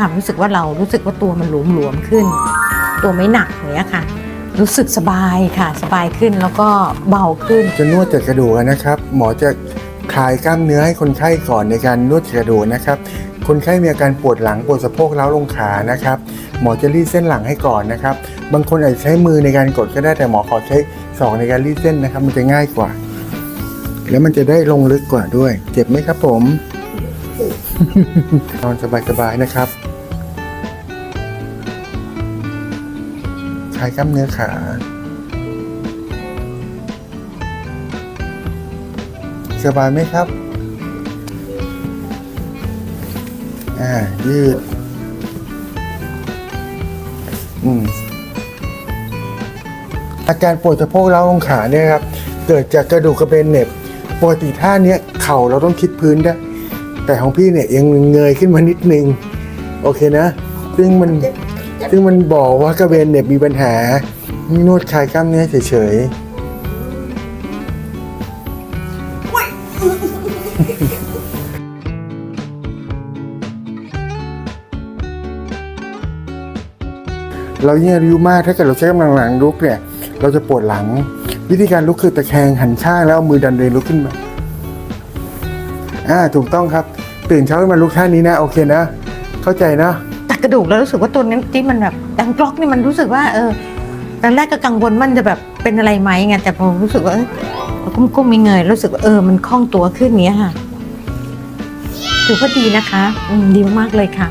ความรู้สึกว่าเรารู้สึกว่าตัวมันหลวมๆขึ้น ตัวไม่หนักอย่างเนี้ยค่ะ รู้สึกสบายค่ะ สบายขึ้นแล้วก็เบาขึ้น จะนวดจัดกระดูกนะครับ หมอจะคลายกล้ามเนื้อให้คนไข้ก่อนในการนวดจัดกระดูกนะครับ คนไข้มีอาการปวดหลังปวดสะโพกเล้าลงขานะครับ หมอจะรีดเส้นหลังให้ก่อนนะครับ บางคนอาจจะใช้มือในการกดก็ได้แต่หมอขอใช้ศอกในการรีดเส้นนะครับ มันจะง่ายกว่า แล้วมันจะได้ลงลึกกว่าด้วย เจ็บไหมครับผม นอนสบายๆนะครับ ลายกล้ามเนื้อขา สบายไหมครับ อ่า ยืด อืม อาการปวดสะโพกเล้าลงขาเนี่ยครับ เกิดจากกระดูกกระเบนเน็บปกติท่าเนี้ยเข่าเราต้องคิดพื้นได้ แต่ของพี่เนี่ยยังเงยขึ้นมานิดนึง โอเคนะ ซึ่งมัน ซึ่งมันบอกว่ากระเบนเหน็บมีปัญหานี่นวดคลายกล้ามเนื้อเฉยๆ เรายิ่งอายุมากถ้าเกิดเราใช้กำลังหลังลุกเนี่ย เราจะปวดหลัง วิธีการลุกคือตะแคงหันข้างแล้วเอามือดันเรนลุกขึ้นมา อ่า ถูกต้องครับ ตื่นเช้าขึ้นมาลุกท่านี้นะ โอเคนะ เข้าใจนะ กระดูกแล้วรู้สึกว่าตัวนี้ที่มันแบบดังกรอกนี่มันรู้สึกว่าเออตอนแรกก็กังวลมันจะแบบเป็นอะไรไหมไงแต่พอรู้สึกว่าก้มก้มมีเงยรู้สึกว่าเออมันคล่องตัวขึ้นเนี้ยค่ะถือว่าดีนะคะ อืมดีมากๆเลยค่ะ